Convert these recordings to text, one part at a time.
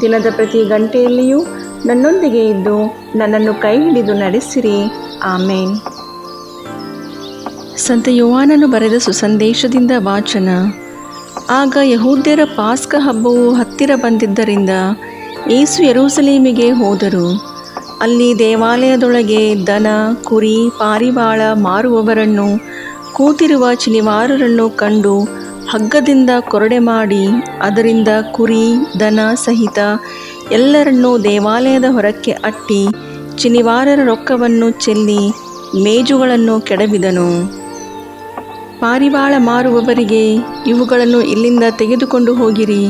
ದಿನದ ಪ್ರತಿ ಗಂಟೆಯಲ್ಲಿಯೂ ನನ್ನೊಂದಿಗೆ ಇದ್ದು ನನ್ನನ್ನು ಕೈ ಹಿಡಿದು ನಡೆಸಿರಿ. ಆಮೇನ್. ಸಂತ ಯುವಾನನು ಬರೆದ ಸುಸಂದೇಶದಿಂದ ವಾಚನ. ಆಗ ಯಹೂದ್ಯರ ಪಾಸ್ಕ ಹಬ್ಬವು ಹತ್ತಿರ ಬಂದಿದ್ದರಿಂದ ಏಸು ಯರೂಸಲೀಮಿಗೆ ಹೋದರು. ಅಲ್ಲಿ ದೇವಾಲಯದೊಳಗೆ ದನ, ಕುರಿ, ಪಾರಿವಾಳ ಮಾರುವವರನ್ನು ಕೂತಿರುವ ಚಿನಿವಾರರನ್ನು ಕಂಡು ಹಗ್ಗದಿಂದ ಕೊರಡೆ ಮಾಡಿ, ಅದರಿಂದ ಕುರಿ, ದನ ಸಹಿತ ಎಲ್ಲರನ್ನೂ ದೇವಾಲಯದ ಹೊರಕ್ಕೆ ಅಟ್ಟಿ ಚಿನಿವಾರರ ರೊಕ್ಕವನ್ನು ಚೆಲ್ಲಿ ಮೇಜುಗಳನ್ನು ಕೆಡವಿದನು. ಪಾರಿವಾಳ ಮಾರುವವರಿಗೆ, ಇವುಗಳನ್ನು ಇಲ್ಲಿಂದ ತೆಗೆದುಕೊಂಡು ಹೋಗಿರಿ,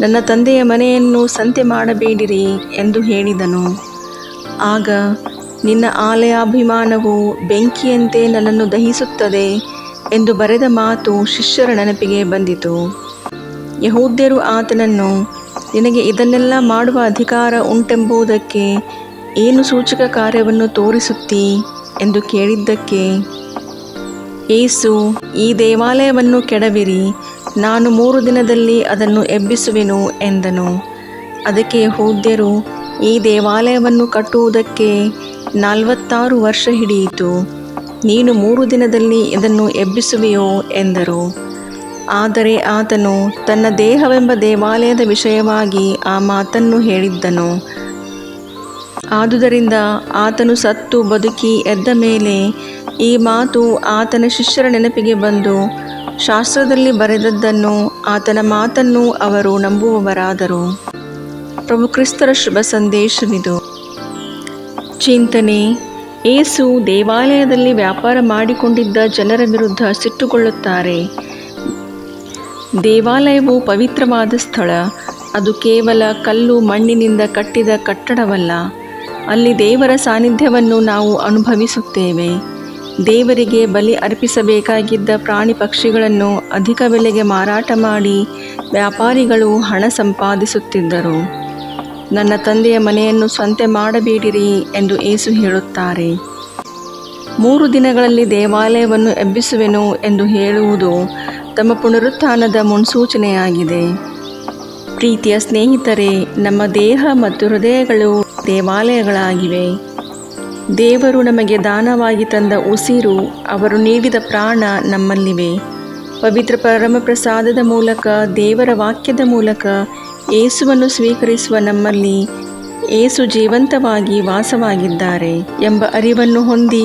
ನನ್ನ ತಂದೆಯ ಮನೆಯನ್ನು ಸಂತೆ ಮಾಡಬೇಡಿರಿ ಎಂದು ಹೇಳಿದನು. ಆಗ, ನಿನ್ನ ಆಲಯಾಭಿಮಾನವು ಬೆಂಕಿಯಂತೆ ನನ್ನನ್ನು ದಹಿಸುತ್ತದೆ ಎಂದು ಬರೆದ ಮಾತು ಶಿಷ್ಯರ ನೆನಪಿಗೆ ಬಂದಿತು. ಯಹೂದ್ಯರು ಆತನನ್ನು, ನಿನಗೆ ಇದನ್ನೆಲ್ಲ ಮಾಡುವ ಅಧಿಕಾರ ಉಂಟೆಂಬುದಕ್ಕೆ ಏನು ಸೂಚಕ ಕಾರ್ಯವನ್ನು ತೋರಿಸುತ್ತೀ ಎಂದು ಕೇಳಿದ್ದಕ್ಕೆ, ಏಸು, ಈ ದೇವಾಲಯವನ್ನು ಕೆಡವಿರಿ, ನಾನು ಮೂರು ದಿನದಲ್ಲಿ ಅದನ್ನು ಎಬ್ಬಿಸುವೆನು ಎಂದನು. ಅದಕ್ಕೆ ಯಹೂದ್ಯರು, ಈ ದೇವಾಲಯವನ್ನು ಕಟ್ಟುವುದಕ್ಕೆ ನಲವತ್ತಾರು ವರ್ಷ ಹಿಡಿಯಿತು. ನೀನು ಮೂರು ದಿನದಲ್ಲಿ ಇದನ್ನು ಎಬ್ಬಿಸುವೆಯೋ ಎಂದರು. ಆದರೆ ಆತನು ತನ್ನ ದೇಹವೆಂಬ ದೇವಾಲಯದ ವಿಷಯವಾಗಿ ಆ ಮಾತನ್ನು ಹೇಳಿದ್ದನು. ಆದುದರಿಂದ ಆತನು ಸತ್ತು ಬದುಕಿ ಎದ್ದ ಮೇಲೆ ಈ ಮಾತು ಆತನ ಶಿಷ್ಯರ ನೆನಪಿಗೆ ಬಂದು ಶಾಸ್ತ್ರದಲ್ಲಿ ಬರೆದದ್ದನ್ನು ಆತನ ಮಾತನ್ನು ಅವರು ನಂಬುವವರಾದರು. ಪ್ರಭು ಕ್ರಿಸ್ತರ ಶುಭ ಸಂದೇಶವಿದು. ಚಿಂತನೆ ಏಸು ದೇವಾಲಯದಲ್ಲಿ ವ್ಯಾಪಾರ ಮಾಡಿಕೊಂಡಿದ್ದ ಜನರ ವಿರುದ್ಧ ಸಿಟ್ಟುಕೊಳ್ಳುತ್ತಾರೆ. ದೇವಾಲಯವು ಪವಿತ್ರವಾದ ಸ್ಥಳ. ಅದು ಕೇವಲ ಕಲ್ಲು ಮಣ್ಣಿನಿಂದ ಕಟ್ಟಿದ ಕಟ್ಟಡವಲ್ಲ. ಅಲ್ಲಿ ದೇವರ ಸಾನ್ನಿಧ್ಯವನ್ನು ನಾವು ಅನುಭವಿಸುತ್ತೇವೆ. ದೇವರಿಗೆ ಬಲಿ ಅರ್ಪಿಸಬೇಕಾಗಿದ್ದ ಪ್ರಾಣಿ ಪಕ್ಷಿಗಳನ್ನು ಅಧಿಕ ಬೆಲೆಗೆ ಮಾರಾಟ ಮಾಡಿ ವ್ಯಾಪಾರಿಗಳು ಹಣ ಸಂಪಾದಿಸುತ್ತಿದ್ದರು. ನನ್ನ ತಂದೆಯ ಮನೆಯನ್ನು ಸ್ವಂತೆ ಮಾಡಬೇಡಿರಿ ಎಂದು ಏಸು ಹೇಳುತ್ತಾರೆ. ಮೂರು ದಿನಗಳಲ್ಲಿ ದೇವಾಲಯವನ್ನು ಎಬ್ಬಿಸುವೆನು ಎಂದು ಹೇಳುವುದು ತಮ್ಮ ಪುನರುತ್ಥಾನದ ಮುನ್ಸೂಚನೆಯಾಗಿದೆ. ಪ್ರೀತಿಯ ಸ್ನೇಹಿತರೇ, ನಮ್ಮ ದೇಹ ಮತ್ತು ಹೃದಯಗಳು ದೇವಾಲಯಗಳಾಗಿವೆ. ದೇವರು ನಮಗೆ ದಾನವಾಗಿ ತಂದ ಉಸಿರು, ಅವರು ನೀಡಿದ ಪ್ರಾಣ ನಮ್ಮಲ್ಲಿವೆ. ಪವಿತ್ರ ಪರಮಪ್ರಸಾದದ ಮೂಲಕ, ದೇವರ ವಾಕ್ಯದ ಮೂಲಕ ಏಸುವನ್ನು ಸ್ವೀಕರಿಸುವ ನಮ್ಮಲ್ಲಿ ಏಸು ಜೀವಂತವಾಗಿ ವಾಸವಾಗಿದ್ದಾರೆ ಎಂಬ ಅರಿವನ್ನು ಹೊಂದಿ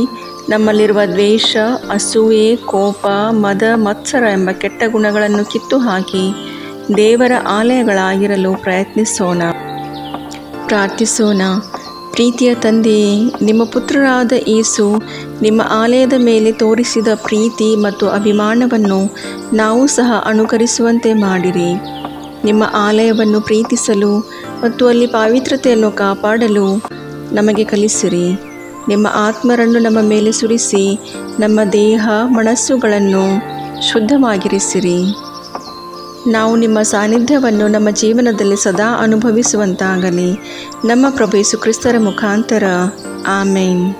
ನಮ್ಮಲ್ಲಿರುವ ದ್ವೇಷ, ಅಸೂಯೆ, ಕೋಪ, ಮದ, ಮತ್ಸರ ಎಂಬ ಕೆಟ್ಟ ಗುಣಗಳನ್ನು ಕಿತ್ತು ಹಾಕಿ ದೇವರ ಆಲಯಗಳಾಗಿರಲು ಪ್ರಯತ್ನಿಸೋಣ. ಪ್ರಾರ್ಥಿಸೋಣ. ಪ್ರೀತಿಯ ತಂದೆಯೇ, ನಿಮ್ಮ ಪುತ್ರರಾದ ಏಸು ನಿಮ್ಮ ಆಲಯದ ಮೇಲೆ ತೋರಿಸಿದ ಪ್ರೀತಿ ಮತ್ತು ಅಭಿಮಾನವನ್ನು ನಾವು ಸಹ ಅನುಕರಿಸುವಂತೆ ಮಾಡಿರಿ. ನಿಮ್ಮ ಆಲಯವನ್ನು ಪ್ರೀತಿಸಲು ಮತ್ತು ಅಲ್ಲಿ ಪಾವಿತ್ರತೆಯನ್ನು ಕಾಪಾಡಲು ನಮಗೆ ಕಲಿಸಿರಿ. ನಿಮ್ಮ ಆತ್ಮರನ್ನು ನಮ್ಮ ಮೇಲೆ ಸುರಿಸಿ, ನಮ್ಮ ದೇಹ, ಮನಸ್ಸುಗಳನ್ನು ಶುದ್ಧವಾಗಿರಿಸಿರಿ. ನಾವು ನಿಮ್ಮ ಸಾನ್ನಿಧ್ಯವನ್ನು ನಮ್ಮ ಜೀವನದಲ್ಲಿ ಸದಾ ಅನುಭವಿಸುವಂತಾಗಲಿ. ನಮ್ಮ ಪ್ರಭು ಯೇಸು ಕ್ರಿಸ್ತರ ಮುಖಾಂತರ. ಆಮೇನ್.